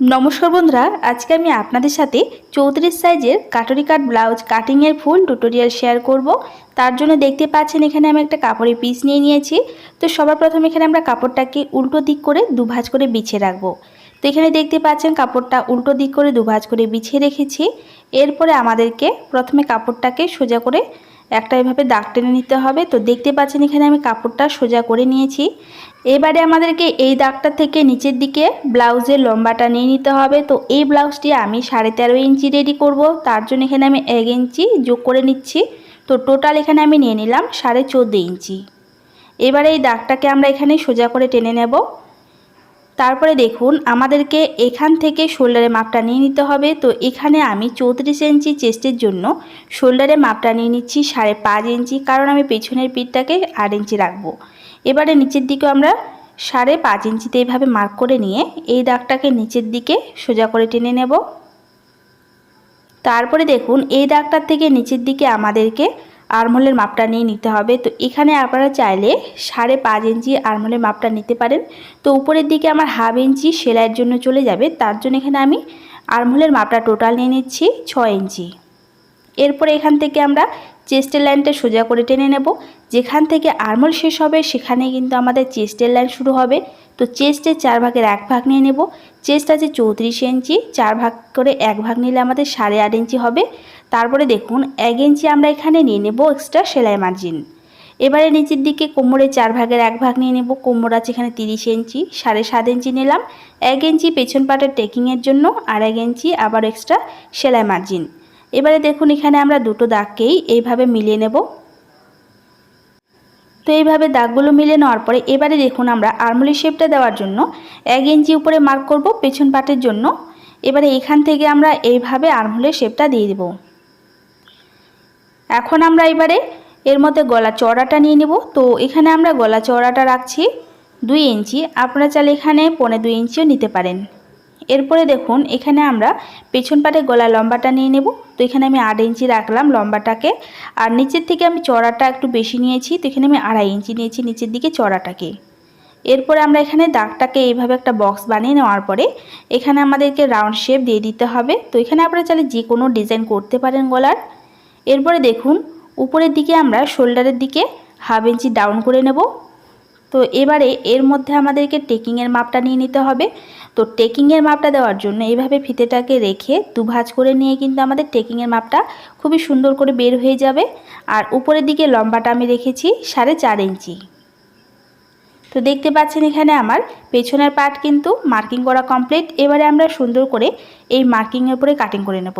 নমস্কার বন্ধুরা, আজকে আমি আপনাদের সাথে চৌত্রিশ সাইজের কাটরি কাট ব্লাউজ কাটিংয়ের ফুল টিউটোরিয়াল শেয়ার করব। তার জন্য দেখতে পাচ্ছেন এখানে আমি একটা কাপড়ের পিস নিয়ে নিয়েছি। তো সবার প্রথমে এখানে আমরা কাপড়টাকে উল্টো দিক করে দুভাজ করে বিছিয়ে রাখব। তো এখানে দেখতে পাচ্ছেন কাপড়টা উল্টো দিক করে দুভাজ করে বিছিয়ে রেখেছি। এরপরে আমাদেরকে প্রথমে কাপড়টাকে সোজা করে একটা এভাবে দাগ টেনে নিতে হবে। তো দেখতে পাচ্ছেন এখানে আমি কাপড়টা সোজা করে নিয়েছি। এবারে আমাদেরকে এই দাগটা থেকে নিচের দিকে ব্লাউজের লম্বাটা নিয়ে নিতে হবে। তো এই ব্লাউজটি আমি সাড়ে তেরো ইঞ্চি রেডি করব। তার জন্য এখানে আমি এক ইঞ্চি যোগ করে নিচ্ছি। তো টোটাল এখানে আমি নিয়ে নিলাম সাড়ে চোদ্দ ইঞ্চি। এবারে এই দাগটাকে আমরা এখানে সোজা করে টেনে নেব। তারপরে দেখুন, আমাদেরকে এখান থেকে শোল্ডারের মাপটা নিয়ে নিতে হবে। তো এখানে আমি চৌত্রিশ ইঞ্চি চেস্টের জন্য শোল্ডারের মাপটা নিয়ে নিচ্ছি সাড়ে পাঁচ ইঞ্চি, কারণ আমি পেছনের পিঠটাকে আট ইঞ্চি রাখব। এবারে নিচের দিকে আমরা সাড়ে পাঁচ ইঞ্চিতে এইভাবে মার্ক করে নিয়ে এই দাগটাকে নিচের দিকে সোজা করে টেনে নেব। তারপরে দেখুন, এই দাগটার থেকে নিচের দিকে আমাদেরকে আরমোলের মাপটা নিয়ে নিতে হবে। তো এখানে আপনারা চাইলে সাড়ে পাঁচ ইঞ্চি আরমোলের মাপটা নিতে পারেন। তো উপরের দিকে আমার হাফ ইঞ্চি সেলাইয়ের জন্য চলে যাবে। তার জন্য এখানে আমি আরমোলের মাপটা টোটাল নিয়ে নিচ্ছি, ছয় ইঞ্চি। এরপরে এখান থেকে আমরা চেস্টের লাইনটা সোজা করে টেনে নেব। যেখান থেকে আর্মল শেষ হবে, সেখানে কিন্তু আমাদের চেস্টের লাইন শুরু হবে। তো চেস্টের চার ভাগের এক ভাগ নিয়ে নেব। চেস্ট আছে চৌত্রিশ ইঞ্চি, চার ভাগ করে এক ভাগ নিলে আমাদের সাড়ে আট ইঞ্চি হবে। তারপরে দেখুন, এক ইঞ্চি আমরা এখানে নিয়ে নেব এক্সট্রা সেলাই মার্জিন এবারে নিচের দিকে কোমরের চার ভাগের এক ভাগ নিয়ে নেব। কোমর আছে এখানে তিরিশ ইঞ্চি, সাড়ে সাত ইঞ্চি নিলাম। এক ইঞ্চি পেছন পাটের টেকিংয়ের জন্য, আর এক ইঞ্চি আবার এক্সট্রা সেলাই মার্জিন এবারে দেখুন এখানে আমরা দুটো দাগকেই এইভাবে মিলিয়ে নেব। তো এইভাবে দাগগুলো মিলিয়ে নেওয়ার পরে এবারে দেখুন আমরা আরমুলি শেপটা দেওয়ার জন্য এক ইঞ্চি উপরে মার্ক করব পেছন পাটের জন্য। এবারে এখান থেকে আমরা এইভাবে আরমুলের শেপটা দিয়ে দেব। এখন আমরা এবারে এর মধ্যে গলা চড়াটা নিয়ে নেব। তো এখানে আমরা গলা চড়াটা রাখছি দুই ইঞ্চি। আপনারা চাইলে এখানে পনে দুই ইঞ্চিও নিতে পারেন। এরপরে দেখুন, এখানে আমরা পেছন পাটে গলা লম্বাটা নিয়ে নেব। তো এখানে আমি আট ইঞ্চি রাখলাম লম্বাটাকে। আর নিচের থেকে আমি চড়াটা একটু বেশি নিয়েছি, তো এখানে আমি আড়াই ইঞ্চি নিয়েছি নিচের দিকে চড়াটাকে এরপরে আমরা এখানে দাগটাকে এইভাবে একটা বক্স বানিয়ে নেওয়ার পরে এখানে আমাদেরকে রাউন্ড শেপ দিয়ে দিতে হবে। তো এখানে আপনারা চাইলে যে কোনো ডিজাইন করতে পারেন গলার। এরপরে দেখুন, উপরের দিকে আমরা শোল্ডারের দিকে হাফ ইঞ্চি ডাউন করে নেব। তো এবারে এর মধ্যে আমাদেরকে টেকিংয়ের মাপটা নিয়ে নিতে হবে। তো টেকিংয়ের মাপটা দেওয়ার জন্য এইভাবে ফিতেটাকে রেখে দুভাজ করে নিয়ে কিন্তু আমাদের টেকিংয়ের মাপটা খুবই সুন্দর করে বের হয়ে যাবে। আর উপরের দিকে লম্বাটা আমি রেখেছি সাড়ে চার ইঞ্চি। তো দেখতে পাচ্ছেন এখানে আমার পেছনের পার্ট কিন্তু মার্কিং করা কমপ্লিট। এবারে আমরা সুন্দর করে এই মার্কিংয়ের উপরে কাটিং করে নেব।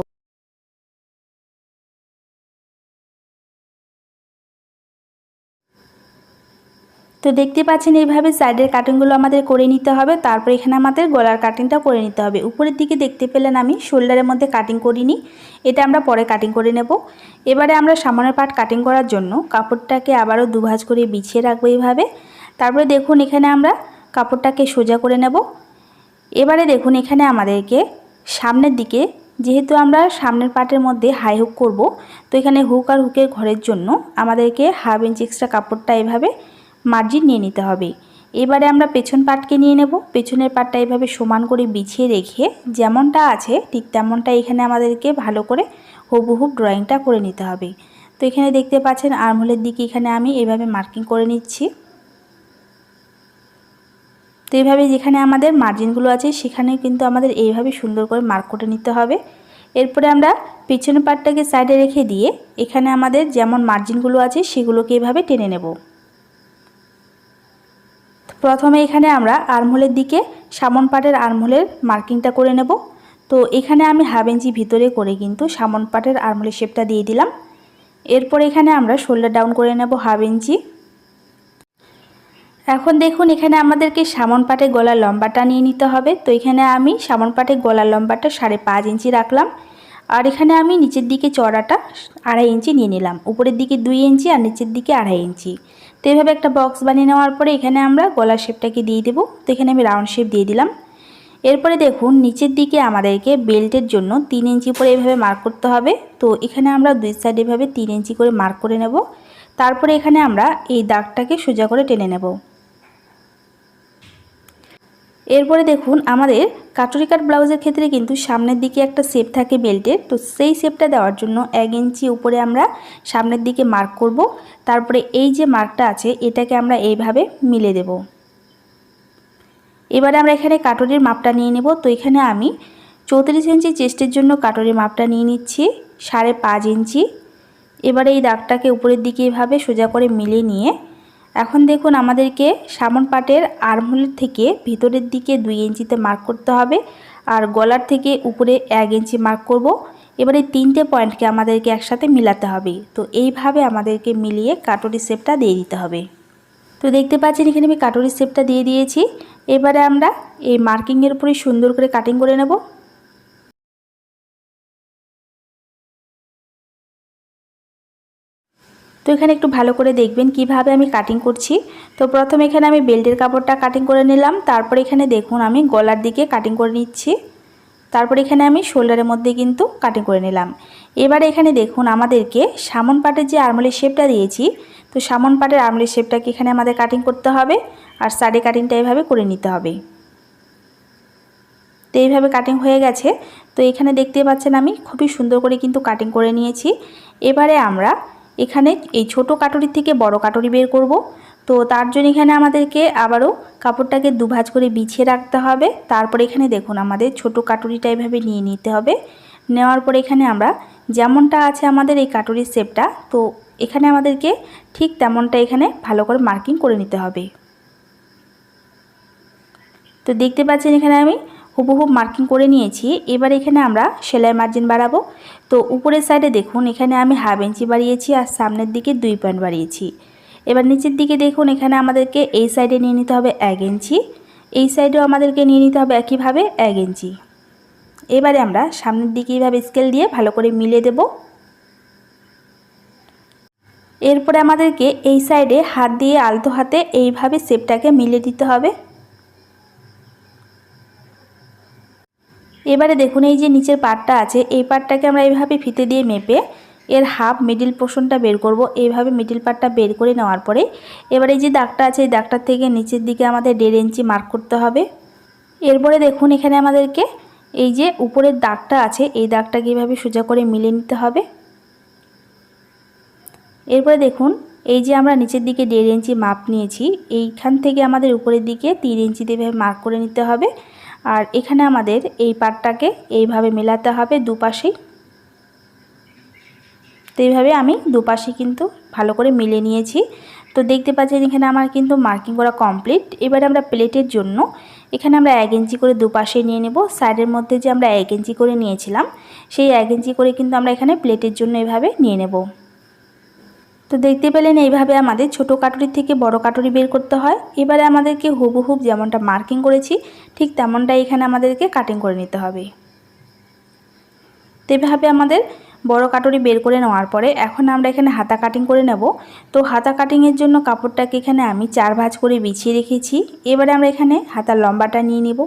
তো দেখতে পাচ্ছেন এইভাবে সাইডের কাটিংগুলো আমাদের করে নিতে হবে। তারপর এখানে আমাদের গলার কাটিংটা করে নিতে হবে। উপরের দিকে দেখতে পেলেন আমি, শোল্ডারের মধ্যে কাটিং করিনি। এটা আমরা পরে কাটিং করে নেব। এবারে আমরা সামনের পার্ট কাটিং করার জন্য কাপড়টাকে আবারও দুভাজ করে বিছিয়ে রাখব এইভাবে। তারপরে দেখুন এখানে আমরা কাপড়টাকে সোজা করে নেব। এবারে দেখুন এখানে আমাদেরকে সামনের দিকে, যেহেতু আমরা সামনের পার্টের মধ্যে হাই হুক করব, তো এখানে হুক আর হুকের ঘরের জন্য আমাদেরকে হাফ ইঞ্চ এক্সট্রা কাপড়টা এভাবে মার্জিন নিয়ে নিতে হবে। এবারে আমরা পেছন পাটকে নিয়ে নেব। পেছনের পাটটা এভাবে সমান করে বিছিয়ে রেখে যেমনটা আছে, ঠিক তেমনটা এখানে আমাদেরকে ভালো করে হুবহুব ড্রয়িংটা করে নিতে হবে। তো এখানে দেখতে পাচ্ছেন আর্মহোলের দিকে এখানে আমি এভাবে মার্কিং করে নিচ্ছি। তো এইভাবে যেখানে আমাদের মার্জিনগুলো আছে, সেখানে কিন্তু আমাদের এইভাবে সুন্দর করে মার্ক করে নিতে হবে। এরপরে আমরা পেছনের পাটটাকে সাইডে রেখে দিয়ে এখানে আমাদের যেমন মার্জিনগুলো আছে, সেগুলোকে এভাবে টেনে নেব। প্রথমে এখানে আমরা আর্মহোলের দিকে সামন পাটের আর্মহোলের মার্কিংটা করে নেব। তো এখানে আমি হাফ ইঞ্চি ভিতরে করে কিন্তু সামন পাটের আর্মহোলের শেপটা দিয়ে দিলাম। এরপর এখানে আমরা শোল্ডার ডাউন করে নেব হাফ ইঞ্চি। এখন দেখুন এখানে আমাদেরকে সামন পাটে গলার লম্বাটা নিয়ে নিতে হবে। তো এখানে আমি সামন পাটে গলার লম্বাটা সাড়ে পাঁচ ইঞ্চি রাখলাম। আর এখানে আমি নিচের দিকে চড়াটা আড়াই ইঞ্চি নিয়ে নিলাম। উপরের দিকে দুই ইঞ্চি আর নিচের দিকে আড়াই ইঞ্চি। তো এভাবে একটা বক্স বানিয়ে নেওয়ার পরে এখানে আমরা গলার শেপটাকে দিয়ে দেবো। তো এখানে আমি রাউন্ড শেপ দিয়ে দিলাম। এরপরে দেখুন, নিচের দিকে আমাদেরকে বেল্টের জন্য তিন ইঞ্চি করে এভাবে মার্ক করতে হবে। তো এখানে আমরা দুই সাইড এভাবে তিন ইঞ্চি করে মার্ক করে নেব। তারপরে এখানে আমরা এই দাগটাকে সোজা করে টেনে নেব। এরপরে দেখুন, আমাদের কাটুরি কাট ব্লাউজের ক্ষেত্রে কিন্তু সামনের দিকে একটা শেপ থাকে বেল্টের তো সেই শেপটা দেওয়ার জন্য এক ইঞ্চি উপরে আমরা সামনের দিকে মার্ক করব। তারপরে এই যে মার্কটা আছে, এটাকে আমরা এইভাবে মিলে দেব। এবারে আমরা এখানে কাটুরির মাপটা নিয়ে নেব। তো এখানে আমি চৌত্রিশ ইঞ্চি চেস্টের জন্য কাটুরির মাপটা নিয়ে নিচ্ছি, সাড়ে পাঁচ ইঞ্চি। এবারে এই দাগটাকে উপরের দিকে এভাবে সোজা করে মিলিয়ে নিয়ে এখন দেখুন আমাদেরকে সামন পাটের আর্মহোলের থেকে ভিতরের দিকে দুই ইঞ্চিতে মার্ক করতে হবে আর গলার থেকে উপরে এক ইঞ্চি মার্ক করব। এবারে তিনটে পয়েন্টকে আমাদেরকে একসাথে মিলাতে হবে। তো এইভাবে আমাদেরকে মিলিয়ে কাটুরি শেপটা দিয়ে দিতে হবে। তো দেখতে পাচ্ছেন এখানে আমি কাটুরি শেপটা দিয়ে দিয়েছি। এবারে আমরা এই মার্কিংয়ের উপরে সুন্দর করে কাটিং করে নেব। তো এখানে একটু ভালো করে দেখবেন কীভাবে আমি কাটিং করছি। তো প্রথমে এখানে আমি বেল্টের কাপড়টা কাটিং করে নিলাম। তারপর এখানে দেখুন আমি গলার দিকে কাটিং করে নিচ্ছি। তারপর এখানে আমি শোল্ডারের মধ্যে কিন্তু কাটিং করে নিলাম। এবারে এখানে দেখুন আমাদেরকে সামন পাটের যে আর্মলের শেপটা দিয়েছি, তো সামন পাটের আর্মলের শেপটাকে এখানে আমাদের কাটিং করতে হবে আর সাইডে কাটিংটা এইভাবে করে নিতে হবে। তো এইভাবে কাটিং হয়ে গেছে। তো এখানে দেখতে পাচ্ছেন আমি খুবই সুন্দর করে কিন্তু কাটিং করে নিয়েছি। এবারে আমরা এখানে এই ছোট কাটুরির থেকে বড় কাটুরি বের করব। তো তার জন্য এখানে আমাদেরকে আবারও কাপড়টাকে দুভাজ করে বিছিয়ে রাখতে হবে। তারপর এখানে দেখুন আমাদের ছোট কাটুরিটা এভাবে নিয়ে নিতে হবে। নেওয়ার পর এখানে আমরা যেমনটা আছে আমাদের এই কাটুরির শেপটা, তো এখানে আমাদেরকে ঠিক তেমনটা এখানে ভালো করে মার্কিং করে নিতে হবে। তো দেখতে পাচ্ছেন এখানে আমি হুবহু মার্কিং করে নিয়েছি। এবার এখানে আমরা সেলাই মার্জিন বাড়াবো। তো উপরের সাইডে দেখুন, এখানে আমি হাফ ইঞ্চি বাড়িয়েছি আর সামনের দিকে দুই পয়েন্ট বাড়িয়েছি। এবার নিচের দিকে দেখুন, এখানে আমাদেরকে এই সাইডে নিয়ে নিতে হবে এক ইঞ্চি এই সাইডেও আমাদেরকে নিয়ে নিতে হবে একইভাবে এক ইঞ্চি এবারে আমরা সামনের দিকে এইভাবে স্কেল দিয়ে ভালো করে মিলিয়ে দেব। এরপরে আমাদেরকে এই সাইডে হাত দিয়ে আলতো হাতে এইভাবে শেপটাকে মিলিয়ে দিতে হবে। এবারে দেখুন এই যে নিচের পাটটা আছে, এই পাটটাকে আমরা এইভাবে ফিতে দিয়ে মেপে এর হাফ মিডিল পোর্শনটা বের করব। এইভাবে মিডিল পার্টটা বের করে নেওয়ার পরে এবার এই যে দাগটা আছে, এই দাগটার থেকে নিচের দিকে আমাদের দেড় ইঞ্চি মার্ক করতে হবে। এরপরে দেখুন এখানে আমাদেরকে এই যে উপরের দাগটা আছে, এই দাগটাকে এইভাবে সোজা করে মিলে নিতে হবে। এরপরে দেখুন এই যে আমরা নিচের দিকে দেড় ইঞ্চি মাপ নিয়েছি, এইখান থেকে আমাদের উপরের দিকে তিন ইঞ্চিতে এভাবে মার্ক করে নিতে হবে। আর এখানে আমাদের এই পাটটাকে এইভাবে মেলাতে হবে দুপাশেই। তো এইভাবে আমি দুপাশে কিন্তু ভালো করে মিলে নিয়েছি। তো দেখতে পাচ্ছেন এখানে আমার কিন্তু মার্কিং করা কমপ্লিট এবারে আমরা প্লেটের জন্য এখানে আমরা এক ইঞ্চি করে দুপাশে নিয়ে নেব। সাইডের মধ্যে যে আমরা এক ইঞ্চি করে নিয়েছিলাম, সেই এক ইঞ্চি করে কিন্তু আমরা এখানে প্লেটের জন্য এভাবে নিয়ে নেব। তো দেখতে পেলেন এইভাবে আমাদের ছোট কাটুরির থেকে বড় কাটুরি বের করতে হয়। এবারে আমাদেরকে হুবহুব যেমনটা মার্কিং করেছি, ঠিক তেমনটাই এখানে আমাদেরকে কাটিং করে নিতে হবে। তো এভাবে আমাদের বড় কাটুরি বের করে নেওয়ার পরে এখন আমরা এখানে হাতা কাটিং করে নেব। তো হাতা কাটিংয়ের জন্য কাপড়টাকে এখানে আমি চার ভাঁজ করে বিছিয়ে রেখেছি। এবারে আমরা এখানে হাতার লম্বাটা নিয়ে নিব।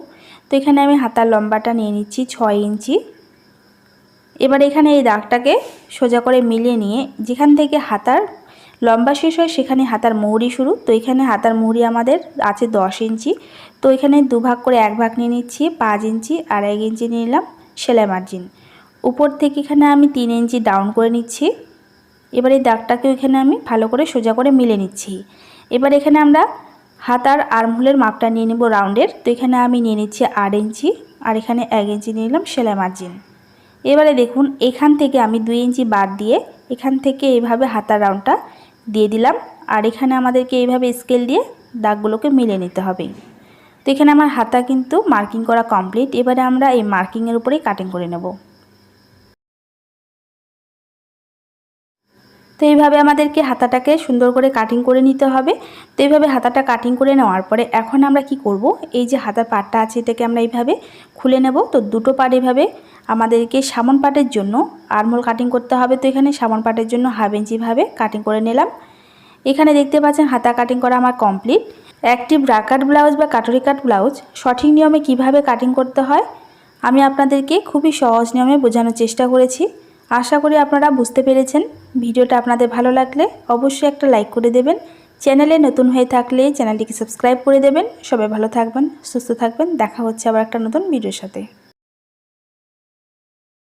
তো এখানে আমি হাতার লম্বাটা নিয়ে নিচ্ছি ছয় ইঞ্চি। এবার এখানে এই দাগটাকে সোজা করে মিলিয়ে নিয়ে যেখান থেকে হাতার লম্বা শেষ হয়, সেখানে হাতার মুহুরি শুরু। তো এখানে হাতার মুহুরি আমাদের আছে দশ ইঞ্চি। তো এখানে দুভাগ করে এক ভাগ নিয়ে নিচ্ছি, পাঁচ ইঞ্চি আর এক ইঞ্চি নিলাম, সেলাই মার্জিন উপর থেকে এখানে আমি তিন ইঞ্চি ডাউন করে নিচ্ছি। এবার এই দাগটাকে এখানে আমি ভালো করে সোজা করে মিলে নিচ্ছি। এবার এখানে আমরা হাতার আর্মহোলের মাপটা নিয়ে নেব রাউন্ডের তো এখানে আমি নিয়ে নিচ্ছি আট ইঞ্চি, আর এখানে এক ইঞ্চি নিলাম সেলাই মার্জিন এবারে দেখুন, এখান থেকে আমি দুই ইঞ্চি বাদ দিয়ে এখান থেকে এইভাবে হাতার রাউন্ডটা দিয়ে দিলাম। আর এখানে আমাদেরকে এইভাবে স্কেল দিয়ে দাগগুলোকে মিলে নিতে হবে। তো এখানে আমার হাতা কিন্তু মার্কিং করা কমপ্লিট এবারে আমরা এই মার্কিংয়ের উপরেই কাটিং করে নেব। তো এইভাবে আমাদেরকে হাতাটাকে সুন্দর করে কাটিং করে নিতে হবে। তো এইভাবে হাতাটা কাটিং করে নেওয়ার পরে এখন আমরা কি করব? এই যে হাতার পাটটা আছে, এটাকে আমরা এইভাবে খুলে নেব। তো দুটো পাট এইভাবে আমাদেরকে সামন পাটের জন্য আরমোল কাটিং করতে হবে। তো এখানে সামন পাটের জন্য হাফ ইঞ্চিভাবে কাটিং করে নিলাম। এখানে দেখতে পাচ্ছেন হাতা কাটিং করা আমার কমপ্লিট একটি ব্রাকাট ব্লাউজ বা কাটরি কাট ব্লাউজ সঠিক নিয়মে কীভাবে কাটিং করতে হয়, আমি আপনাদেরকে খুবই সহজ নিয়মে বোঝানোর চেষ্টা করেছি। আশা করি আপনারা বুঝতে পেরেছেন। ভিডিওটা আপনাদের ভালো লাগলে অবশ্যই একটা লাইক করে দেবেন। চ্যানেলে নতুন হয়ে থাকলে চ্যানেলটিকে সাবস্ক্রাইব করে দেবেন। সবাই ভালো থাকবেন, সুস্থ থাকবেন। দেখা হচ্ছে আবার একটা নতুন ভিডিওর সাথে।